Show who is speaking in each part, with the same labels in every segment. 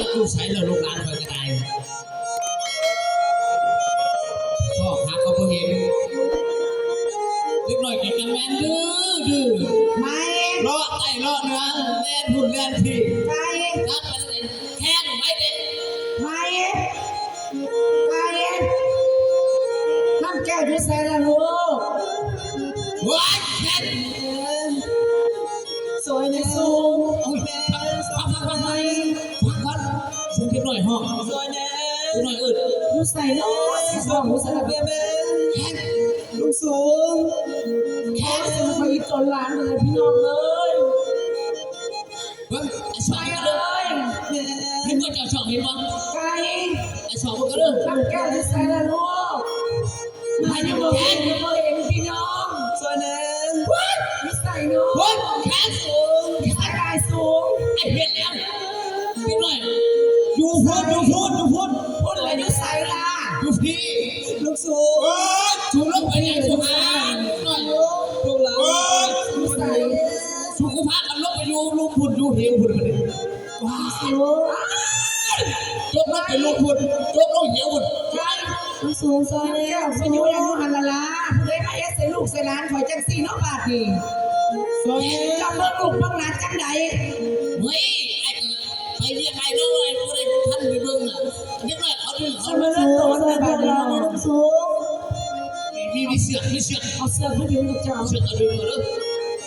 Speaker 1: จะอยู่ใช้เราลูกหลานคอยกระไดชอบหาเขาบ่เห็นเล็กหน่อยกินกันแมนดื้อดื้อ
Speaker 2: ไม่
Speaker 1: เลาะไต่เลาะเนื้อแล่นหุ่นแล่นที่
Speaker 2: ไม่
Speaker 1: รักมัน
Speaker 2: ส่เนาะบอกลูส่ละเบเบ้
Speaker 1: แข้ง
Speaker 2: ลูกสูงแค่จะมาอีกจนล้านเลยพี่น้องเลย
Speaker 1: เฮ้ยไอ้ส
Speaker 2: ไป
Speaker 1: องก็
Speaker 2: เล
Speaker 1: เด้อยเห็นว่าเจ้าสองเห็นบ่
Speaker 2: ไก่
Speaker 1: ไอ้สองก็เด้อ
Speaker 2: น้ำแก้วที่ใส่ละลูกม่ได้บอกเห็นบอกเห็นพี่น้องส่วยแน่ไม่ใส่เนาะ
Speaker 1: เฮ้ยแข้งสูง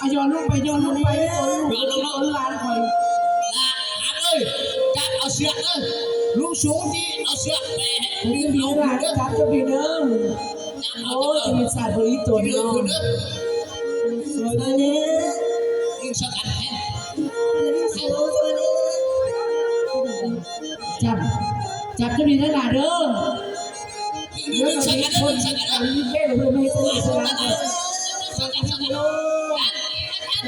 Speaker 1: เอาย้อนลงไปย
Speaker 2: อนลง
Speaker 1: ไป
Speaker 2: ตัวลูกตัวหลานคอย
Speaker 1: ลาหาเอ้ยจับเอาเสือกเด้อลูกสูงที่เอาเสือกไปดึง
Speaker 2: พี่
Speaker 1: เอา
Speaker 2: หลาน
Speaker 1: เด้อ
Speaker 2: จับจะพี่เด้อ
Speaker 1: จับเอา
Speaker 2: โอ้
Speaker 1: เด้อ
Speaker 2: จะมีสาดบริตัวเนาะ
Speaker 1: งเด้อ
Speaker 2: สวยนะเนี่ย
Speaker 1: ดึงสักอันให้
Speaker 2: จับจับจะมีได้หลาเด้อเดี๋ยวเรา
Speaker 1: สัก
Speaker 2: มี
Speaker 1: อัน
Speaker 2: ค
Speaker 1: เด้
Speaker 2: น
Speaker 1: อสักอัน
Speaker 2: อั
Speaker 1: เด้
Speaker 2: น
Speaker 1: อ
Speaker 2: นี้เป้เราไม่ให้ตัวสลา
Speaker 1: สักอันสักอั น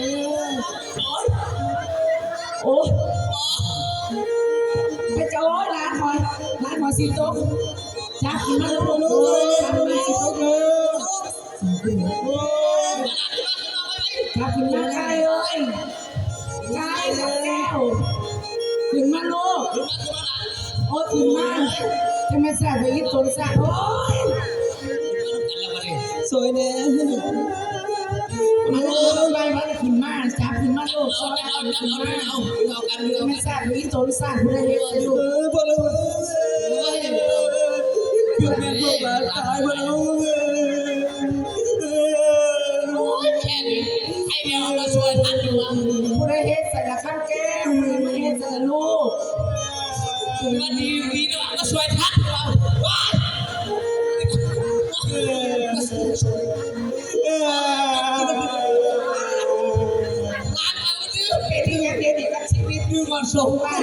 Speaker 2: โอ้ไปเจ้าร้านคอยร้านคอยสิโต๊ะจับกินมาแล้วลูกจับมาสิโต๊ะเลยจับกินมาไก่เอ้ยไก่กับแก้วถึงมาลูกโอ้ถึงมาจะมาใส่ไปอีตัวใส่โอ้ยสวยเนี่ยมันเออไปมันขึ้นมาจับขึ้นมาลูกซอยเอาขึ้นมาไม่ทราบหรือตัวทราบผู้ใดเห็นลูกเออพอแล้วเกือบเป็นพวกหลานตายไปแล้วผู้ใดเห็นใส่ละข้างแก้มผู้ใดเห็นใส่ละลูกเป็น ส่งบ้าน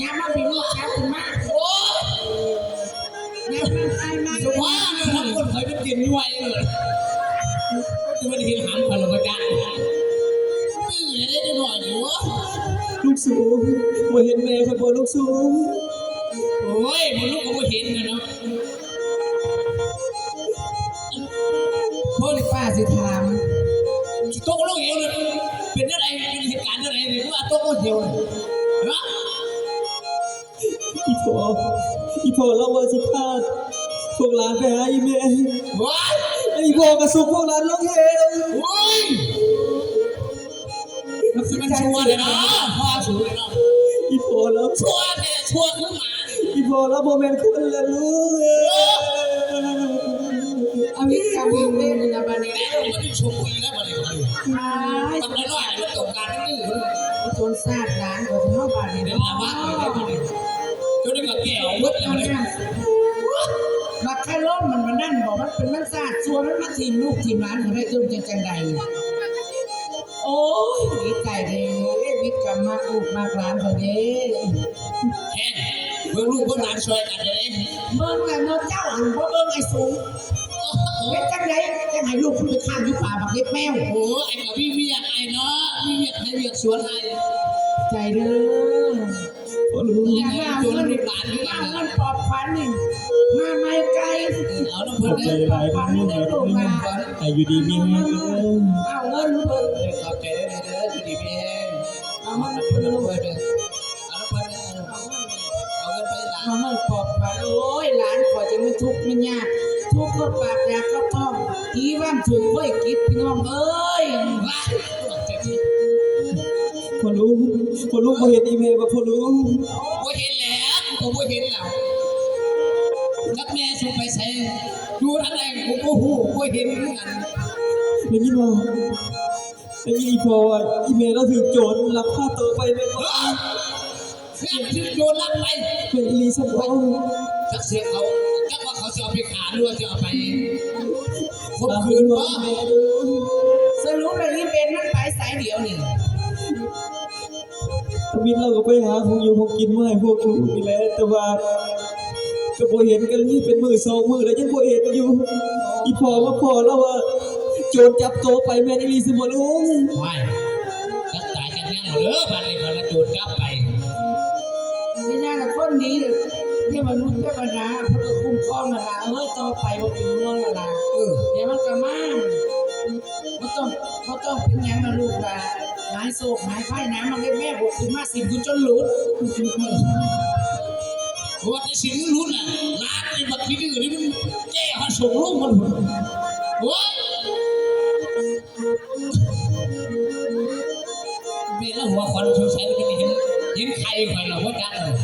Speaker 2: ยามมาเป็นลูกจับขึ้นมาโอ้ยามมันตายมา
Speaker 1: จะว่าเนี่ยทั้งคนเคยเป็นเตียนย้วยเลยจะม่ได้เห็นหางพันหรอกจ้านี่ได้หน่อยอยู่
Speaker 2: ลูกสูงมาเห็นแม่ครับพ่อลูกสูง
Speaker 1: โอ้ยมันลูกก็ม่เห็นนะเนาะ
Speaker 2: พ่อเลยป้าสิถาม
Speaker 1: ต๊ะลูกเหวเลยเป็นอะไรเป็นเหตุการณ์อะไรหรือว่าต๊ะลูกเหวเลย
Speaker 3: พออีพอเราว่าสิพลาดพวกหลานไปหาอีแม่
Speaker 1: ว้าย
Speaker 3: ไอ้พอกระสุกพวกหลานน้องเฮล
Speaker 1: โอ้ยมันคือมันชัวร์เลยเนาะพ่อชัวร์เลยเนาะ
Speaker 3: อีพอแล้ว
Speaker 1: ชัวร์เนี่ยชัวร์ขึ้นมา
Speaker 3: อีพอแล้วโมเมนต์คนละลูก
Speaker 2: เอาวิกาวิเวนนะบัดนี้
Speaker 1: แต่เราไม่ได้ชมคุยแล้วมาเลย
Speaker 2: ตาย
Speaker 1: ทำได้หน่อยมันตกการนี่
Speaker 2: จนซาดร้านก็ถึงว่าบาดนี้
Speaker 1: เดี๋
Speaker 2: เดี๋
Speaker 1: ย
Speaker 2: ยวว
Speaker 1: มา
Speaker 2: มา
Speaker 1: บ้า
Speaker 2: บ้านน
Speaker 1: เล
Speaker 2: เลยย
Speaker 1: ได้
Speaker 2: ได้
Speaker 1: มา
Speaker 2: บ่
Speaker 1: เลยจนได้กับแก้ววัด
Speaker 2: เอา
Speaker 1: เลย
Speaker 2: เนี่ยบักแค่ล้มมันมันนั่นบอกมันเป็นมันซาดชัวมันมาทีมลูกทีมร้านเขาได้จนจังจังใดโอ้ยดีใจเลยวิกกรรมมากลูกมากร้านเขาเด้
Speaker 1: แค่เมื่อลูกเมื่อหลานช่วยกันเลย
Speaker 2: เบิ่งแล้วเนาะเจ้าอันบ่เบิ่งไอ้สูงเป็นจังไดจังให้ลูกคุณไปข้างอยู่ป่าบักเล็บแมว
Speaker 1: โอ้ไอ้กับพี่เวียกไอ้เนาะพี่เวียกให้เวียกสวนไอ้
Speaker 2: ใจเด้อ
Speaker 3: พอรู้
Speaker 2: อยาเอาเงินเอาเงินปอบขวัญนี่มาไม่ไกล
Speaker 1: เอาน้ำ
Speaker 3: ข
Speaker 1: เพิ่
Speaker 3: อนบใจ
Speaker 1: เลย
Speaker 3: หลายคนนี่แบบนี้แต่อยู่ดีมีเด้อ
Speaker 2: เอาเงินเพิ่น
Speaker 1: ขอบใจได้เลยเด้อคือดีพี่เอง
Speaker 2: เอาเงิน
Speaker 1: เอา
Speaker 2: เพิ่น
Speaker 1: น้ำ
Speaker 2: ลูก
Speaker 1: เพิ่นเลยเอาน้ำเพิ่นเลยเอาน้ำเพิ่น
Speaker 2: โอ้ยหลานขอจะไมันทุกข์มันยากทุกข์ก็ปากยากก็ต้องอีว่ามถึงค่อยคิดพี่น้องเอ้ย
Speaker 1: ว้ายตัวเจ็บที่
Speaker 3: พอรู้พอเห็นอีเมลว่าพอรู้
Speaker 1: บ่เห็นแล้วผมบ่เห็นแล้วกับแม่ส่งไปใส่ดูทางไหนผมบ่ฮู้บ่เห็นเหมือนกัน
Speaker 3: ได้ยินว่าได้ยินอีพอว่าอีเมลเราถือโจรลักพาตัวไปเป็น
Speaker 1: เฮ้ยแม่ถึงโดนลักไป
Speaker 3: เป็นลีสันโอ
Speaker 1: จักเสียเขาจักว่าเขาจะเอาไปขาหรือว่าจะเอาไปข่ม
Speaker 3: คื
Speaker 1: น
Speaker 3: ว่าอีเมลดู
Speaker 2: สรุปเลยนี่เป็นมัน
Speaker 3: ทวินเราก็ไปหาของอยู่ของกินมาให้พวกลูกนี่แหละแต่ว่าก็บ่เห็นกันนี่เป็นมือสองมือแล้วยังบ่เห็นอยู่ อีพอว่าพอแล้วว่าโจรจับตัวไปแม่นอีลีสิบ่ลุง
Speaker 1: ว้ายจักตายกันยังเหรอบัดนี้มันละโดนจับไป
Speaker 2: นี่น่าจะคนดีเลยที่มนุษย์เทวดาพระก็คุ้มครองนะล่ะเอ้ยต่อไปว่าเป็นห่วงนะล่ะ
Speaker 1: เออ
Speaker 2: เดี๋ยวมันก็มาบ่ต้องบ่ต้องเป็นหยังนะลูกล่ะ หายโศกหายไข้น้ำมันเล่นแม่บกขึ้นมาสิบคุณจนหลุด
Speaker 1: เพราะว่าจะสิงรุ่นน่ะร้านไอ้บักที่ดื้อนี่มันแก้หาส่งลูกมันโอ้ยเบี้ยแล้วหัวควันสงสัยมันจะเห็นเห็นใครคอยเราว่าจักเลย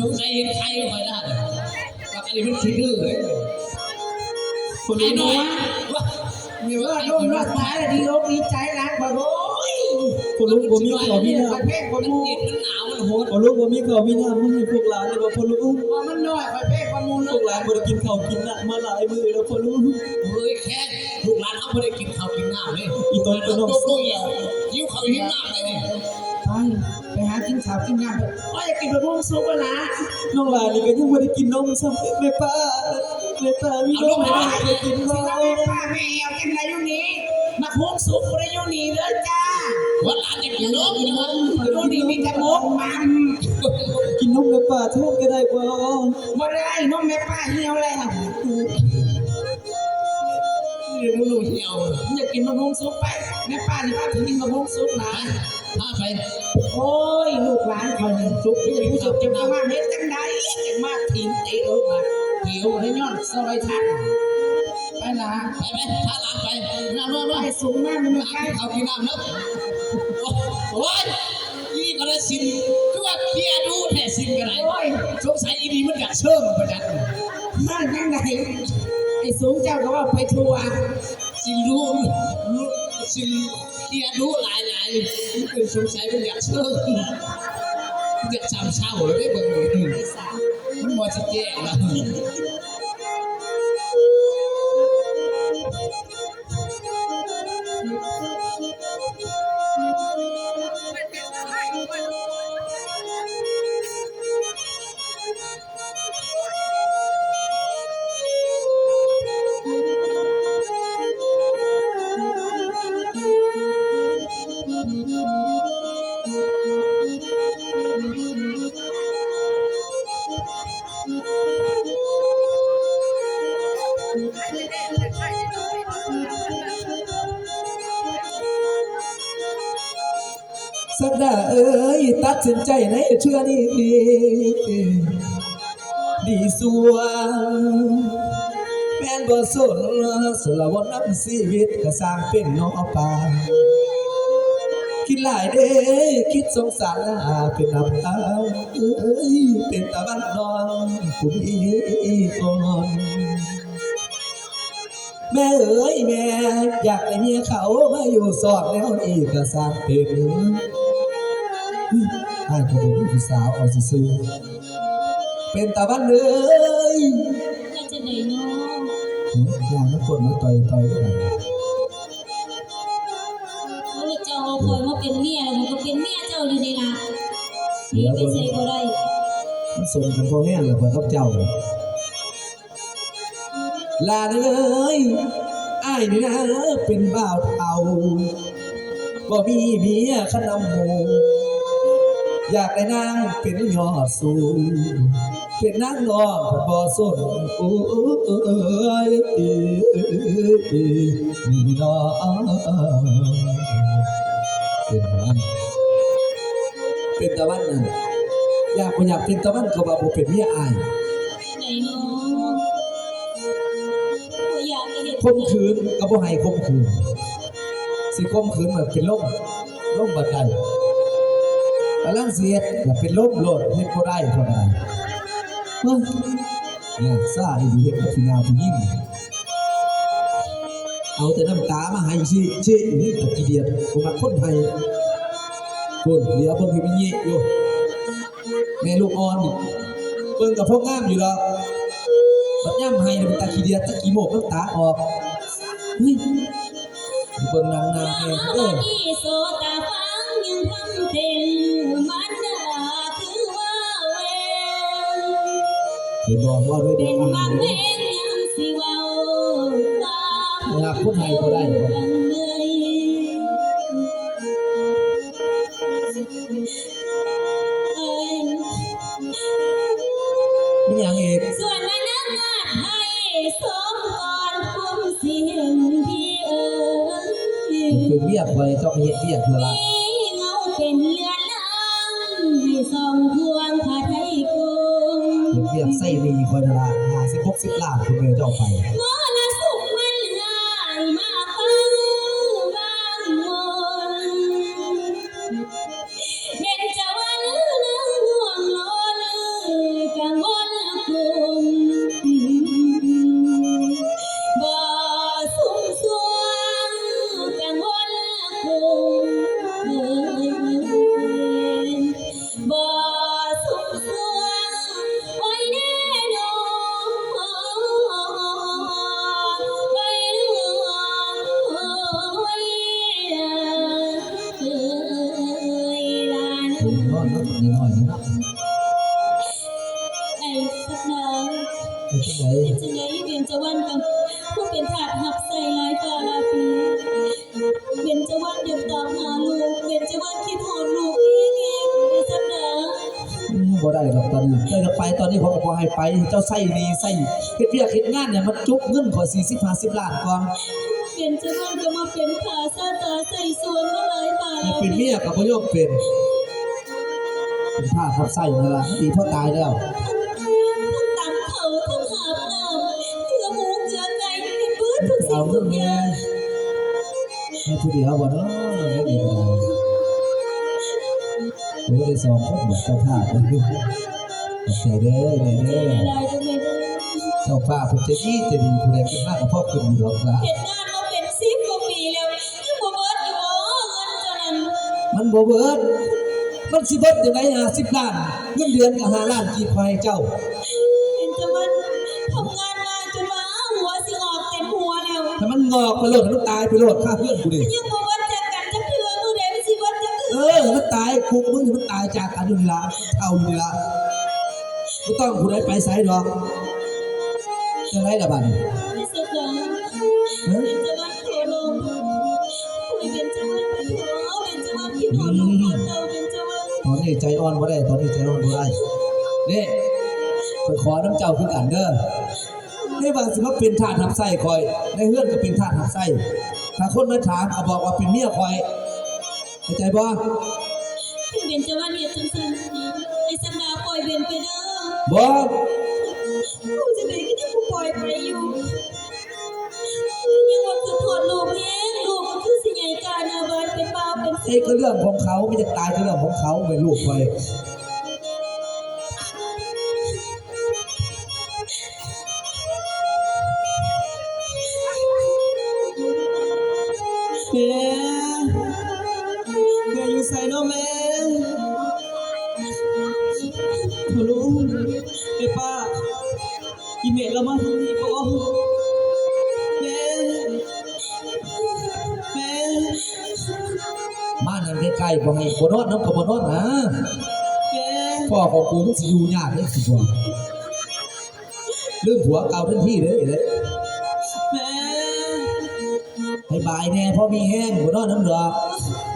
Speaker 1: สงสัยเห็นใครคอยได้บักอันนี้มันขี้ดื้อเลย
Speaker 3: คน
Speaker 1: ไอ้
Speaker 3: รู้
Speaker 1: น้อย
Speaker 3: ว่า
Speaker 1: มี
Speaker 2: เอ
Speaker 1: ว่า
Speaker 2: อโดนรอดตายแล้วดีอกดีใจรักบ่โอ้ย
Speaker 3: คนรู้บ่มีข้าวมีน้
Speaker 2: ประเภทบ่
Speaker 1: มัน
Speaker 2: มู
Speaker 1: เย็นมันหนาวมันโหดำ
Speaker 3: คนรู้บ่มีข้าวมีน้ำมาให้พวกหลานเลยว่าพอรู้
Speaker 2: ว่ามันน้อยประเภทบ่มู
Speaker 3: พ
Speaker 2: ลู
Speaker 3: ว
Speaker 2: ก
Speaker 3: กหลานบ่ได้กินข้าวกินน้ำมาหลายมื้อแล้วพอรู้
Speaker 1: เฮ้ยแค่ลูกหลานเขาไม่ได้กินข้าวกินน้ำเลย
Speaker 3: อีต้นก็
Speaker 1: ก็
Speaker 3: น้
Speaker 1: ต้
Speaker 3: อ
Speaker 1: องงโตเหี่ยวยิ้วเขาหิ้วน้ำเลยเนี่ย
Speaker 2: ไปไปหากินข้าวกินน้ำเถอะโอ้ยอยากกินบะม่วงซุปอะล่ะ
Speaker 3: น้องหลานนี่ก็ยังบ่ได้กินนมซ้ำแม่ป้า แม่ป้ามีนมให้ได้กิน
Speaker 2: สิ
Speaker 3: บ่
Speaker 2: ว่าแม่ป้าแม่เอาจังไดอยู่นี้มาม่งซุปบ่ได้อยู่นี่เด้อจ้า
Speaker 1: ว่าหลานจะกินนมนะ
Speaker 2: อยู่นี่มีแต่มกมัน
Speaker 3: กินนมแม่ป้าแทนก็ได้บ่
Speaker 2: บ่ได้น้องแม่ป้าเหี่ยวแล้ว
Speaker 1: เดี๋ยวลูกเหี่ยว
Speaker 2: อยากกินบะม่วงซุปไปแม่ป้านี่ป้าถึงกินบะม่วงซุปนะ
Speaker 1: พาไป
Speaker 2: โอ้ยลูกหลานคอยหนึ่งซุปที่จะผู้ชมจะมาเฮ็ดจังไดจะมาทีมเตะเอิ้มา หิวให้ย้อนซอยทันไปนะ
Speaker 1: ไปไปพาหลานไปน้ำน้ำ
Speaker 2: ไป
Speaker 1: น้
Speaker 2: สูงมากมันไม่ใกล้
Speaker 1: เขากินน้ำแล้วโอ้ยนี่ก็ได้สินคือว่าเคียร์ดูแท้สินกันไหนสงสัยอีนี่มันอยากเชื่อมประจัน
Speaker 2: มาจังไดไอ้สูงเจ้าก็ว่าไปทัวร์
Speaker 1: สินรู้รู้สินเคียร์ดูหลายหลายสงสัยมันอยากเชื่อมอยากจำเศร้าเลยเบิ่งมัน มัวจะแจ้งแล้ว
Speaker 3: สินใจในเชื่อนี้ดีสัวแม่นบ่สนสละวนน้ำชีวิตก็สร้างเป็นนอป่าคิดหลายเด้คิดสงสารเป็นน้ำตาเอ้ยเป็นตาบ้านนอนผู้มีอ่อนแม่เอ๋ยแม่อยากให้เมียเขามาอยู่สอดแล้วนี่ก็สร้างเป็น ไอ้ขบวนผู้สาวเอาซื่อๆเป็นตาบ้านเลย
Speaker 4: จะจะไหนเนาะ
Speaker 3: อย่างนั้นคนมาต่อยต่อยกัน
Speaker 4: เขาเลยเจ้าเอาคอยมาเป็นเมียแล้วมันก็เป็นเมียเจ้าอยู่นี่ล่ะหนีไปใส่ก็ได้
Speaker 3: มันสมกันพอแห้งแล้วพอกับเจ้าลาเลยไอ้ายนี่นะเป็นบ่าวเท่าบ่มีเมียขนำหมู อยากได้นางเป็นยอดสูง เป็นนางนอนบ่สนโอ้ยนี่น้องเป็นมันเป็นตะวันนั่นอยากบ่อยากเป็นตะมันก็ว่าบ่เป็นเมียอาย
Speaker 4: ไหนเนาะบ่อ
Speaker 3: มขืนก็บ่ให้ข่มขืนสิข่มขืนมันเป็นลมลมบัดใด กำลังเสียดก็เป็นลมโลดเฮ็ดบ่ได้เท่าใดเฮ้ยเนี่ยซ่าอีหลีเฮ็ดกับผู้ยาวผู้หญิงเอาแต่น้ำตามาให้สิสิอีนี่ตะกี้เดียดบ่มักคนไทยคนเหลียวเบิ่งที่มีเงี้ยอยู่แม่ลูกอ่อนนี่เบิ่งกับพวกงามอยู่ดอกบัดย่ำให้มันตาขี้เดียดตะกี้โมกน้ำตาออกเฮ้ยเบิ่งนางนาแม่
Speaker 4: มา
Speaker 3: เด้อ
Speaker 4: เห็
Speaker 3: นบอกว่าด้วยด็ก
Speaker 4: น
Speaker 3: อาหาร
Speaker 4: เพลงยังสิเว้าตาม
Speaker 3: นะครับคนไทยก็ได้บ่
Speaker 4: กันเลยเอ้ย
Speaker 3: มียังอีก
Speaker 4: ส่วนนั้นนาให้สมก่อนคุมเสียงพี่เอ๋ย
Speaker 3: เป็นเวียกไว้เจ้าไปเฮ็ดเวียกเพื่อละ
Speaker 4: ล้า
Speaker 3: นคุณแม่เจ้าไป
Speaker 4: ไปเจ้าใส่หนี
Speaker 3: ใส่เฮ็ดเวียกเฮ็ดงานเนี่ยมันจุกเงินขอ40 50ล้านก่อน
Speaker 4: เบียนจะวันก็มาเป็นขาซาตาใส่สวงมาหลายฟ้า
Speaker 3: ให้
Speaker 4: ลา
Speaker 3: เป็น
Speaker 4: ปี
Speaker 3: เมียก็บ่ยอมเป็นเป็นท่าทับไส้นั่นล่ะดีพอตายแล้ว
Speaker 4: ทั้งตำเขาทั้งหาบน้ำเกลือหมูเกลือไก่เป็นพืชทุกสิ่
Speaker 3: เอา
Speaker 4: ง
Speaker 3: เรื่
Speaker 4: ทุ
Speaker 3: อง
Speaker 4: กอ
Speaker 3: แม่
Speaker 4: ย่าง
Speaker 3: ให้ผู้เดียวบ่เนาะไม่ดีบ่โอ้ได้สองคนบ่เจ้าภาพเด้อขอบใจ เด้อเด้อเด้อ
Speaker 4: ได้จังเลย
Speaker 3: เจ้าภาพเพิ่นจะดีจะดีผู้ใดเป็นมากกับพ่อขึ้นอยู่ดอกล่ะ
Speaker 4: เห็นงานมาเป็นสิบกว่าปีแล้วยังบ่เบิดอยู่บ่เงินเท่านั้น
Speaker 3: มันบ่เบิดมันสิเบิดจังได๋50ล้านเงินเดือนก็5ล้านกี่ควายเจ้า
Speaker 4: เห็นจะมันทำงานมาจนว่าหัวสิออกเต็มหัวแล้ว
Speaker 3: ถ้ามันงอกไปโลดมันตายไปโลดฆ่าเพื่อนกูดิ
Speaker 4: ยังบ่วัดจากกันจักเทื่อมื้อใดมันสิวัดจัก
Speaker 3: เอ
Speaker 4: เทื่อ
Speaker 3: อมันตายคุกมึงนี่มันตายจากกันอยู่นี่ล่ะเอาอยู่นี่ล่ะ บ่ต้องผู้ใดไปไสดอกจังไดล่ะบัดนี้
Speaker 4: ไม่สุดหรอก
Speaker 3: เฮ้ย
Speaker 4: เป็นจะวัดโทรลงคุยเป็นจะวัดไปโทรเป็นจะวัดคิดฮอดลูกฮอดเต้าเป็นจะวัด
Speaker 3: ตอนนี้ใจอ่อนบ่ได้ ตอนนี้ใจอ่อนบ่ได้นี่คอยขอน้ำเจ้าคือกันเด้อในบางสิมาเป็นทาสทับไส้คอย ในเฮือนก็เป็นทาสทับไส้ถ้าคนมาถามก็บอกว่าเป็นเมียคอยเข้าใจบ่
Speaker 4: ถึงเป็นจะวัดเฮ็ดจังซั่นไอ้สันดาปล่อยเบนไปเด้อ
Speaker 3: บ่
Speaker 4: กูจะไหนก็ยังกูปล่อยไปอยู่ยังว่าคือถอดลูกเองลูกก็คือสิใหญ่การนาบานเป็นบ้าเป็น
Speaker 3: เอ้ก็เรื่องของเขาไม่จะตายก็เรื่องของเขาไปลูกไป พ่อของกูมันสิอยู่ยากเลยสิบ่ลืมผัวเก่าทันทีเลยเด้แม่ให้บายแน่พ่อมีแห้งบ่นอนน้ำดอก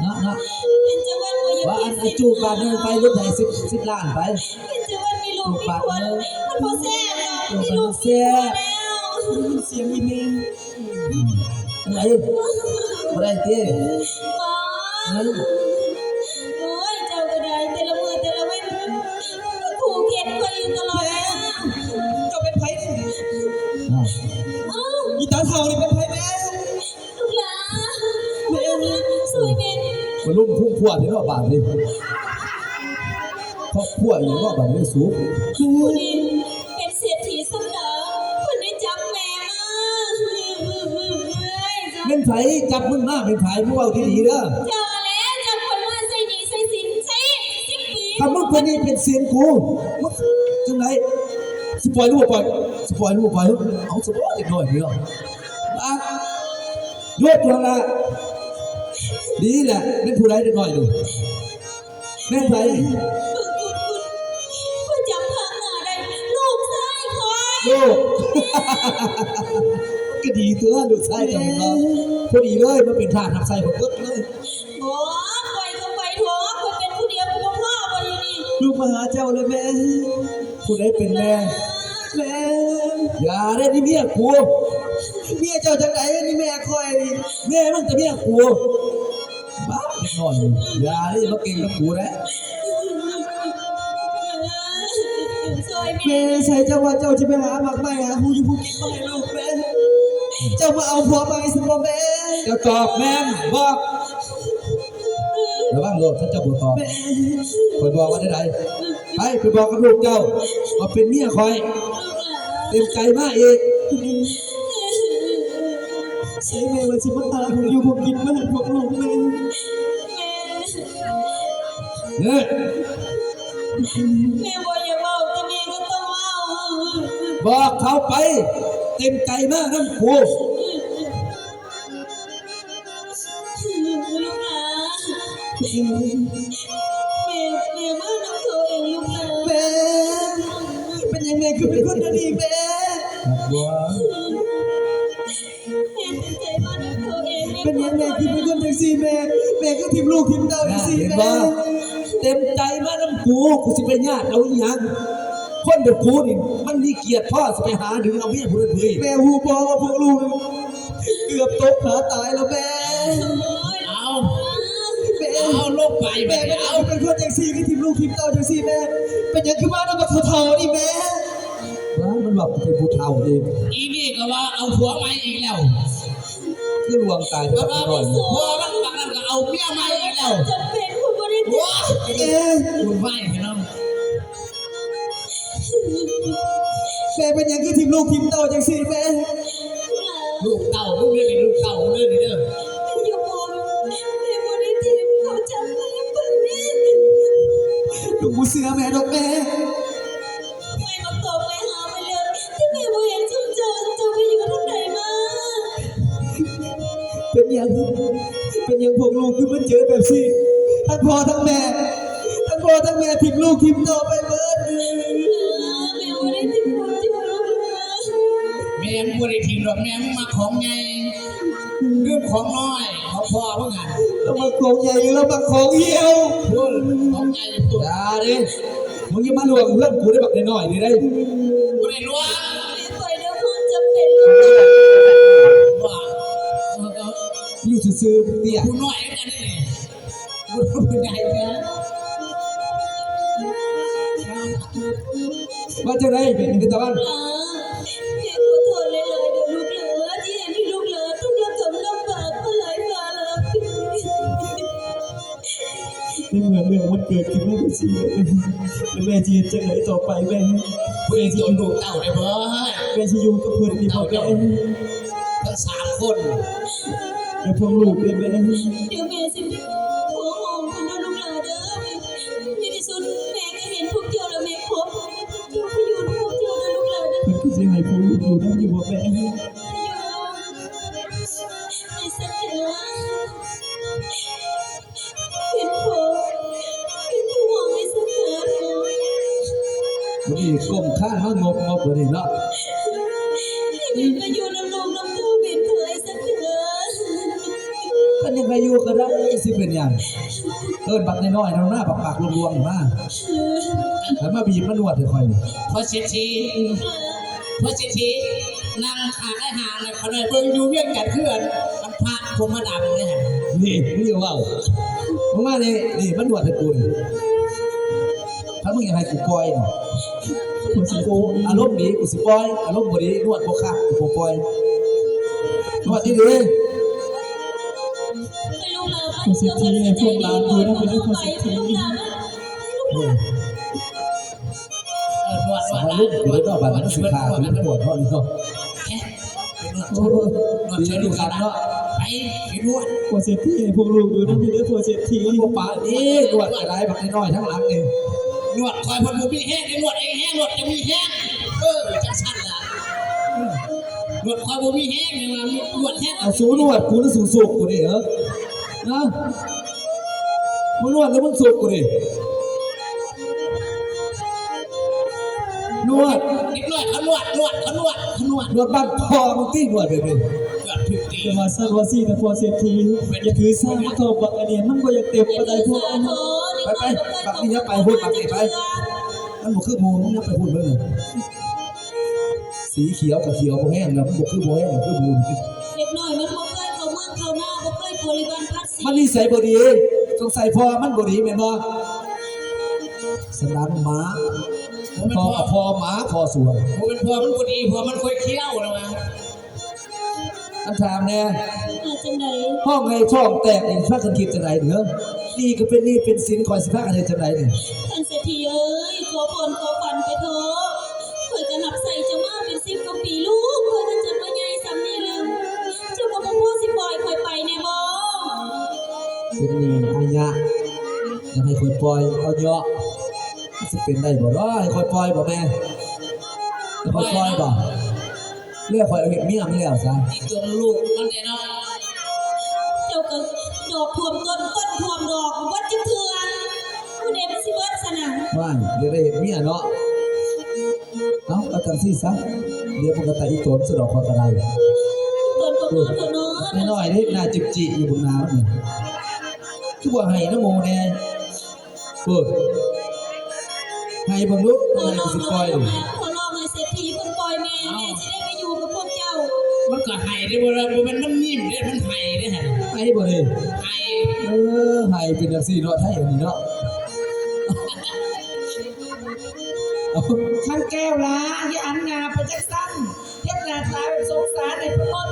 Speaker 3: นะนะ
Speaker 4: เป็นจะวันว่าอย่า
Speaker 3: ว่าอัน
Speaker 4: คิ
Speaker 3: อั
Speaker 4: ด
Speaker 3: นจูบบาทหนึงไปรถไถสิบสิบล้านไป
Speaker 4: เป็นจะวันมีลูกมีคนมันพอแซ่บเนาะมีลูก
Speaker 3: แซ่บ
Speaker 4: แล้ว
Speaker 3: เสียงอีเมลอะไรบ่ได้ติ
Speaker 4: หมอโอ้ยเจ้าก็ได้แต่ละมือแต่ละเว้น
Speaker 3: ลุ่มพุ่งพวดในรอบบาทนี่ครอบครัวอย่างรอบบาทนี่สูง
Speaker 4: คนนี้เป็นเศรษฐีสำดาคนได้จับแม่มาเฮ้ยจับ
Speaker 3: เม่นไผจับมึงมาเป็นไผมึงเอาดีๆเด้อ
Speaker 4: เจอแล้วจับคนมาใส่ดีใส่สินใส่สิบปี
Speaker 3: ถ้ามึงเป็นนี่เป็นเสียนกูมึงจังไหนสปอยรู้บ่ปล่อยสปอยรู้บ่ปล่อยเอาสปอยเด็กน้อยเดียวอะยกตัวละ ดีแหละเป็นผู้ใดเด็กน้อยนี่แม่นไผ
Speaker 4: คุณคุณคุณคุณจับทางหน้าได้ลูกชายคอย
Speaker 3: โลกก็ดีตัวลูกชายจังเนาพอดีเลยมันเป็นทางทำใส่ผมก็เลย
Speaker 4: โอ้ปล่อยก็ไปเถอะคนเป็นผู้เดียวคุณพ่อมาอยู่นี่
Speaker 3: ลูกมาหาเจ้าเลยแม่ผู้ใดเป็นแม่แม่อย่าได้นี่เมียกูเมียเจ้าจังไหนนี่แม่คอยแม่มันจะเมียกูบ้าเด็ กน้อยอย่าได้มาเก่งกับกูนะ
Speaker 4: ซอย
Speaker 5: แม่
Speaker 4: แม่
Speaker 5: ใช่เจ้าว่าเจ้าจะไปหาหมักไม้หาผู้อยู่ผู้กินมาให้ลูกแม่เจ้ามาเอาผัวไปสิบ่แม่
Speaker 3: เจ้าตอบแม่นบอกระวังโลดถ้าเจ้าบ่ตอบคอยบอกว่าได้ไดไปไปบอกกับลูกเจ้าว่าเป็นเมียคอยเต็มใจมากอีก
Speaker 5: ใช่แม่ว่าสิมาหาผู้อยู่ผู้กินมาให้พวกลูกแม่
Speaker 3: เนี่ย
Speaker 4: แม่บอกอย่าเมาแต่แม่ก็ต้องเมา
Speaker 3: บอกเขาไป เต็มใจมากนั่นกู
Speaker 4: ลูกหลานแม่แม่มาน้ำตัวเองลูกหลาน
Speaker 5: แม่เป็นยังไงคือเป็นคนดีแม่
Speaker 3: บัว
Speaker 4: แม่เป็นใจมาน้ำตัวเอง
Speaker 5: เป็นยังไงคือเป็นคนจังซี่แม่แม่ก็ทิมลูกทิมเต้าจังซี่
Speaker 3: เห็น
Speaker 5: แม่
Speaker 3: บ่เต็มใจมากนั่นกูกูสิไปญาติเอาอีหยังคนแบบกูนี่มันมีเกียรติพ่อสิไปหาดึงเอาเมียผู้นั้นผู้นี้
Speaker 5: แม่หูบอกว่าพวกลูกเกือบตกขาตายแล้วแม่
Speaker 1: เอา
Speaker 5: แม่
Speaker 1: เอาลงไปไป
Speaker 5: แม่เป็น
Speaker 1: เอา
Speaker 5: เอาเป็นคนจังซี่คือทิมลูกทิมเต้าจังซี่แม่เป็นยังคือบ้านเราเท่าๆนี่แม่
Speaker 3: ว่ามันบอกกูเป็นผู้เฒ่าเอง
Speaker 1: อีนี่ก็ว่าเอาผัวใหม่อีกแล้ว
Speaker 3: คือลวงตาย
Speaker 1: เพ
Speaker 3: ไป
Speaker 1: ราะว่า
Speaker 3: หน่อย
Speaker 1: ผัวมันบางนั้นก็เอาเมียใหม่อีกแล้ว
Speaker 4: จำเป็น คุณบริ
Speaker 1: ว้า
Speaker 5: แม่
Speaker 1: คุณไหวพี่น้อง
Speaker 5: แม่เป็นยังคือทิมลูกทิมเต้าจังซี่แม่
Speaker 1: ลูกเต่าลูกนี่ลูกเต่าเด้อนี่เด้อ
Speaker 4: อยู่บนแม่บริทีมเขาจำแม่ปืนนี่
Speaker 5: ลูกบูเสือแม่ดอกแม่
Speaker 4: ไม่มาตบไปหาไปเลยที่แม่บ่เห็นจุนเจอจะไปอยู่ที่ไหนมา
Speaker 5: เป็นยังเป็นยังพวกลูกคือมันเจอแบบซี่ ทั้งพ่อทั้งแม่ ทั้งพ่อทั้งแม่ทิมลูกทิมเต้าไปเบิดเลย
Speaker 4: แม่บริทีมเขาจะรู้นะ
Speaker 1: แม่มึงบ่ได้ทิ้งดอกแม่มึงมาของใหญ่เรื่องของน้อยของพ่อเพิ่งหัน
Speaker 5: เรามาของใหญ่เรามาของเหี่ยว
Speaker 1: พูดของใหญ่ตัว
Speaker 3: อย่าดิมึงอย่ามาลวงเพื่อนกูได้บักน้อยๆนี่ได้
Speaker 1: บ่ได้ล้วง
Speaker 4: แม่ปล่อยเดี๋ยวพ่อจำเป็นลูก
Speaker 1: ว่าเออเออ
Speaker 3: อยู่ซื่อๆเตี้ย
Speaker 1: ผู้น้อยกันนี่ บ่ผู้ใหญ่กัน
Speaker 3: ว่าจะได้เป็นเป็นตะวัน
Speaker 4: แม่ขอโทษเลยเลยเดี๋ยวลูกเหลือที่เห็นที่ลูกเหลือต้องรับบากมาหลายกาแล้วพี่
Speaker 5: ในเมื่อเรื่องมันเกิดขึ้นไม่เป็นสิ่งเลยแม่จะเจังไหนต่อไปแม่
Speaker 1: ผู้ใหญ่ที่ลูกเต่าได้เบ่
Speaker 5: แม่จะยูกับเพื่อนนี่บอกแม่
Speaker 1: ทั้งสามคน
Speaker 5: แล้วพวกลูกเลยแม่
Speaker 4: เดี๋ยวแม่สิ ลูกอยู่นั่นอ
Speaker 5: ยู่บอกแป็
Speaker 4: นพ่อเป็นห่วงในสักเวลา
Speaker 3: มันนี่ก้มข้างมางบงบเลยนี่เนาะ
Speaker 4: นี่ก็อยู่น้ำนมน้ำเต้เป็นเคยสักเวลา
Speaker 3: กันยังไงอยู่ก็ได้สิเป็นอย่างเอิ้นบักน้อยๆน้ำหน้าปากๆลวงๆมาแล้วมาบีบมานวดให้ค่อย
Speaker 1: พอเศรษฐี พอเศรษฐีนั่งขาได้ห่างเลยเขาเลยเบิ่งอยู่เวียงกันเพื่อนมันพระพรหมดำเลยฮะ
Speaker 3: นี่มึงอย่าเว่ามึงมานี่นี่มันนวดให้กูนี่ถ้ามึงอยากให้กูปล่อยนี่กูสิกูอารมณ์ดีกูสิปล่อยอารมณ์บ่ดีนวดบ่คักกูบ่ปล่อยนวดดีๆ
Speaker 4: ไปลูกหลานไปเพื่อคนใจดีก่อนเข้าไปลูกหลาน
Speaker 3: โอ้ย
Speaker 1: เอ อนวดน
Speaker 3: สาว
Speaker 1: ด
Speaker 3: อยู่ในนอกบ้านมันสิขาดอยู่ในปวดเพราะนี่เนาะ
Speaker 1: แค่เป็นนวด
Speaker 3: โอ้ย
Speaker 1: นวด
Speaker 3: ดี
Speaker 1: เชิญ
Speaker 3: ดู
Speaker 1: ลูก
Speaker 3: กั
Speaker 1: น
Speaker 3: เนาะ
Speaker 1: ไปไปนวด
Speaker 5: พวดเศรษฐีพวกลูกอยู่นะพี่เด้อพวดเศรษฐี
Speaker 3: มันบ่ปานี่นวดอะไรบักน้อยทั้งหลังนี่
Speaker 1: นวดคอยพนบุมีแห้งได้นวดเองแห้งนวดจะมีแห้งเออจังสั้นละนวดคอยบุมีแห้งเนี่ยมานวดแห้ง
Speaker 3: เอาสูนวดกูนึกสูสุกกูดิเหรอนะมึงนวดแล้วมึงสุกกูดิ นวด
Speaker 1: นิดหน่อยเขานวดนวดเขานวดเขานวด
Speaker 3: นวดบ้านพอมึงตีนวดเลยดิ
Speaker 1: นวดถึงตี
Speaker 5: จะมาสร้างว่าซี่นะพวเศรษฐีอย่าถือสร้างโทษบักอันนี้มันก็อยากเต็มปานใดพวกอันนั้น
Speaker 3: มันบ่คือหมูมึงนับไปพูดเบิ่งน่ะสีเขียวกับเขียวบ่แห้งนะมันบ่คือบ่แห้งมันคือหมูนี่
Speaker 4: เด็กน้อยมันบ่เคยเข้าเมืองเข้าหน้าบ่เคยบริวารพัดสี
Speaker 3: มันนิสัยบ่ดีต้องใส่พอมันบ่ดีแม่นบ่สนันหมา
Speaker 1: ผมเป็น
Speaker 3: พอ
Speaker 1: พ่อ
Speaker 3: กับพอหมาพอสวน
Speaker 1: ผมเป็นพ่อมันพอดีพ่อมันค่อยเคี้ยวนะวะ
Speaker 3: อันถามแน่
Speaker 4: มาจังได๋
Speaker 3: ห้องให้ช่องแตกนี่พากันคิดจังไดเด้อนี่ก็เป็นหนี่เป็นสินคอยสิพากันเฮ็ดจังไดนี่
Speaker 4: ท่านเศรษฐีเอ้ยขอพรขอฝันไปเถอะข่อยก็รับใส่เจ้ามาเป็น10กว่าปีลูกข่อยก็จนว่าใหญ่ซำนี้แล้วเจ้าก็บ่พอสิปล่อยข่อยไปแน่บ่
Speaker 3: เป็นหนี่อายะอยากให้คนปล่อยเอาเยอะมัน สิเป็นได้บ่เนาะให้คอยปล่อยบ่แม่ให้คอยปล่อยบ่เรียกคอยเอาเฮ็ดเมียมันแล้วซะ
Speaker 1: อีตัวลูกมันเนี่ยเนาะ
Speaker 4: เจ้าก็ดอกท่วมต้นต้นท่วมดอกวัดจิเทือนผู้ใดมันสิเบิดซะนะ
Speaker 3: ว่านเดี๋ยวได้เห็นเมียเนาะเอ้าเอาจังซี่ซะเดี๋ยวปกติอีโจรสะดอกคอกระได
Speaker 4: ต้นก็คือต้นเนาะ
Speaker 3: น้อยๆนี่หน้าจิบจิอยู่บนน้ำนี่คือบ่ให้นะโมแน่เปิด ให้เบังลุก
Speaker 4: ขอ
Speaker 3: ให้
Speaker 4: ร้อ
Speaker 3: กู
Speaker 4: ง
Speaker 3: สิปล่อย
Speaker 4: ย
Speaker 3: นี่
Speaker 4: ขอร้องเลยเศรษฐีเพิ่นปล่อยแม่แม่สิได้ไปอยู่กับพวกเจ้า
Speaker 1: มันก็ไห้ได้บ่ล่ะบ่แม่นมันยิ้มเด้มันไห้เด้ฮะ
Speaker 3: ให้บ่เลย
Speaker 1: ไห้
Speaker 3: เออให้เป็นจังซี่เนาะไทยอันนี้เนาะเอา
Speaker 2: ทั้งแก้วละอย่อันงาไปรเจักสั้นเฮ็ดหน้าตาแบบสงสารไอ้พวกมัน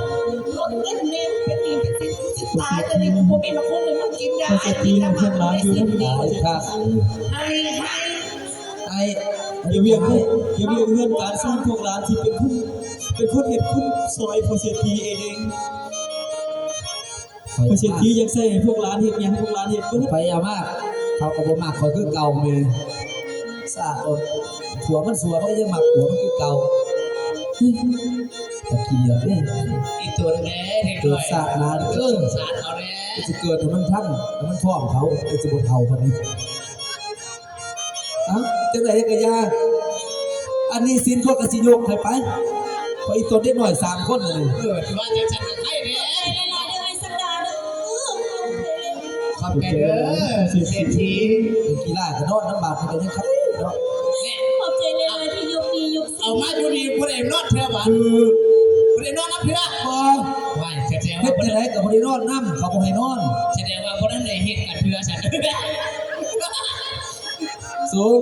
Speaker 2: รถเล่นเมมเป็นอีเป็นสิสิตายแต่นี่กูบ่มีมาคุ้มเลยมันกินยา
Speaker 5: พวเศรษฐีของเพื่อนร้านอยู่นะพี่เด้อ
Speaker 3: ให้ครับ
Speaker 2: ให้ให้
Speaker 3: ให้
Speaker 5: อย่าเวียงให้อย่าเวียงเงื่อนการสร้างพวกร้านที่เป็นคุณเป็นคนเห็ดคุณซอยพวเศรษฐีเองพวเศรษฐียังใส่ให้พวกร้านเห็ดหยังพวกร้านเห็ดเบิด
Speaker 3: ไปเอามากเขาก็บ่มากคอยคือเก่าแม่สาดผัวมันสัวมันก็ยังมักผัวมันคือเก่าตะเกียบเนี่ย
Speaker 1: อีตัวแน่เด็ก
Speaker 3: เกิ
Speaker 1: ด้
Speaker 3: ด
Speaker 1: วย
Speaker 3: ศาสตร์นานเกิน
Speaker 1: สารเขาแน่
Speaker 3: จะเกิดแต่มันทันแต่มันฟ้องเขาไอ้จะบนเขาคนนี้อะ จังไหนกะยา อันนี้สินข้อกระสิโยกใครไปพออีตัวได้หน่อยสามคนเลย
Speaker 1: เออที่ว่าจะฉันกับใครเด้
Speaker 4: ไปหลายๆเด้อไอ้สักดาเด้อ
Speaker 1: ขอบใจเด้อเศรษฐี
Speaker 3: เป็นกีฬากันนอนน้ำบาดมันก็ยังครับเนาะ
Speaker 1: เนี่ย
Speaker 4: ขอบใจหลายๆที่ยกดียกสิ
Speaker 1: เอามาอยู่ดีบ่ได้นอนเทื่อบ่
Speaker 3: คือ
Speaker 1: บ่ได้นอนนับเทื่อ
Speaker 3: พอ
Speaker 1: ว่าแสดง
Speaker 3: เฮ็
Speaker 1: ว่า
Speaker 3: ด
Speaker 1: บ่
Speaker 3: จังไหน
Speaker 1: ได้
Speaker 3: กับบ่ได้นอนน้ำเขาบ่ให้นอน
Speaker 1: แสดงว่าบ่ได้เฮ็ดกันเทื่อฉัน
Speaker 3: สูง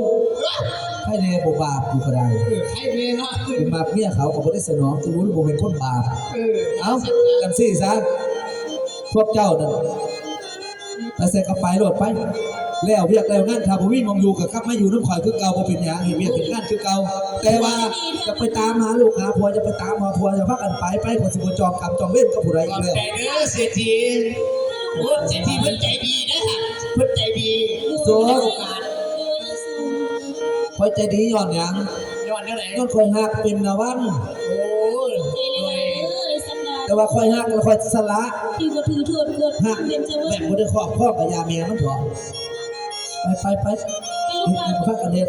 Speaker 3: ให้แน่บ่บาปอยู่ก็ได้
Speaker 1: เออใครเด้เนาะ
Speaker 3: เป็นบาปเมียเขาก็บ่ได้สนองจะรู้บ่เป็นคนบาป
Speaker 1: เออ
Speaker 3: เอากันสิซะพวกเจ้านั่นไปใส่กระไปโลดไป แล้วเรียกแล้วงานถ้าบ่มีมองอยู่ก็กลับมาอยู่น้ำข่อยคือเก่าบ่เป็นหยังเฮ็ดเวียกเฮ็ดงานคือเก่าแต่ว่าจะไปตามหาลูกหาผัวจะไปตามหาผัวจะพากันไปไปคนสิบ่จอมกรรมจองเวรกับผู้ใด
Speaker 1: ข
Speaker 3: อี
Speaker 1: อกบ
Speaker 3: แล้ว
Speaker 1: ใจเด้อเศรษฐีโอ้เศรษฐีเพิ่นใจดีนะค่ะเพิ่นใจดี
Speaker 3: โซ่
Speaker 1: โอกาส
Speaker 3: ข่อยใจดีย้อนหยัง
Speaker 1: ย้อนเท่าไหร่
Speaker 3: ย้อนข่อยฮักเป็นนะวัน
Speaker 1: โอ้ย
Speaker 4: ใจหลายๆเด้อไอ้สักดา
Speaker 3: แต่ว่าข่อยฮักแล้วข่อยสละ
Speaker 4: ที่บ่ถือโทษเกิด
Speaker 3: ฮัก
Speaker 4: เป็นจะว่า
Speaker 3: แบบบ่ได้ครอบครองกับยาเมียมันเถอะไปไปไป
Speaker 4: เป็นลู
Speaker 3: เฮ็
Speaker 4: ก
Speaker 3: ด
Speaker 4: หลาน
Speaker 3: ให้มันพักกันเฮ็ด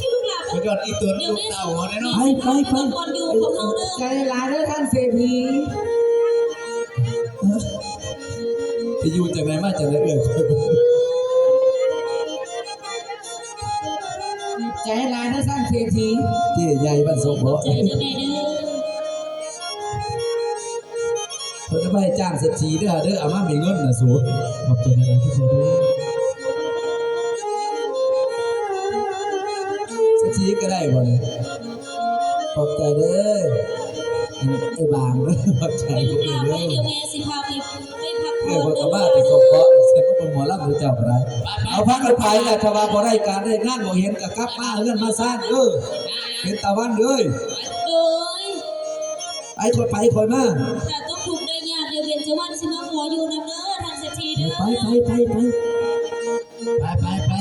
Speaker 4: ที่ลูกหลาน
Speaker 1: ไปก่อนอีตัวลูกเต่าเขาเนี่ยเนาะ
Speaker 3: ไปไปไป
Speaker 4: ก่อนอยู่ของเฮาเด้อ
Speaker 2: ใจหลายเด้อท่านเศรษฐี
Speaker 3: ไปอยู่จากไหนมาจากไหนเอ่ย
Speaker 2: ใจหลายเด้อท่านเศรษฐี
Speaker 3: เจ๊ใหญ่บ้านสงบ่
Speaker 4: ใจเด้อแม่เด้อ
Speaker 3: เพิ่นจะไปจ้างเศรษฐีเด้อเด้อเอามามีเงินน่ะสู
Speaker 5: ขอบใจนะที่ใส่ด้วย
Speaker 3: เศรษฐีก็ได้บ่เนี่ยขอบใจเด้อไอ้บางเด้อขอบใจ
Speaker 4: เป็นลูก
Speaker 3: เด้
Speaker 4: หลาน
Speaker 3: อ
Speaker 4: ไว้เดี๋ยวแม่สิพาไปไปพัก
Speaker 3: เด้
Speaker 4: ผ่
Speaker 3: อ
Speaker 4: อน
Speaker 3: เพิ่น
Speaker 4: เด้
Speaker 3: ก็
Speaker 4: อ
Speaker 3: มาไปส่งเคราะห์ แต่ก็เป็นหมอลำหรือเจ้าก็ได้เอาพักกันไปแหละถ้าว่าบ่ได้การได้งานบ่เห็นก็กลับมาเฮือนมาสร้างเด้อเป็นตะวันเด้อ
Speaker 4: โดย
Speaker 3: ไปคอยไปคอยมา
Speaker 4: แต่ต้องถูกได้ยากเดี๋ยวเบนจะวันสิมาขออยู่นำเด้อทางเศรษฐีเด้อ
Speaker 3: ไปไปไปไป
Speaker 1: ไปไปไป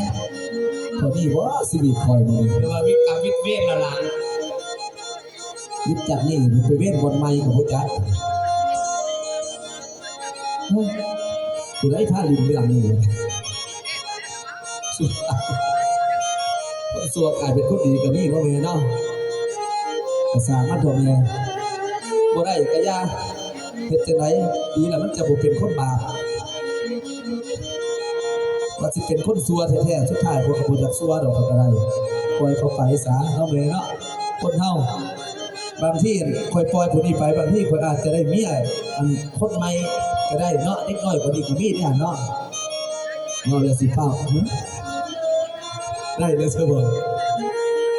Speaker 3: คนนี้ว่าชีวิตคอยมึง
Speaker 1: เรียกว่าวิทย์กับวิทย์เวทแล้วล่ะ
Speaker 3: ยึดจากนี่มันไปเว้นบนไม้กับผู้จัดเฮ้ย กูได้ท่าลิมเรื่องนี้สุดท้ายคนสัวกลายเป็นคนดีกับนี่เนาะแม่เนาะภาษามันโทแม่บ่ได้กะยาเฮ็ดจังไดดีแล้วมันจะบ่เป็นคนบาปว่าสิเป็นคนซัวแท้ๆสุดท้ายพวกก็บ่อยากซัวดอกก็ได้ปล่อยเขาไปซะเนาะแม่เนาะคนเฮาบางที่คอยปล่อยผู้นี้ไปบางที่คนอาจจะได้เมียอันคนใหม่ ก็ได้เนาะเล็กน้อยกว่านี้ก็มีเนี่ยเนาะเนาะเลยสิเป้าได้เลยเสมอ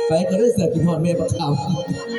Speaker 3: ไปก็ได้เสือกินหอดเมย์ประคำ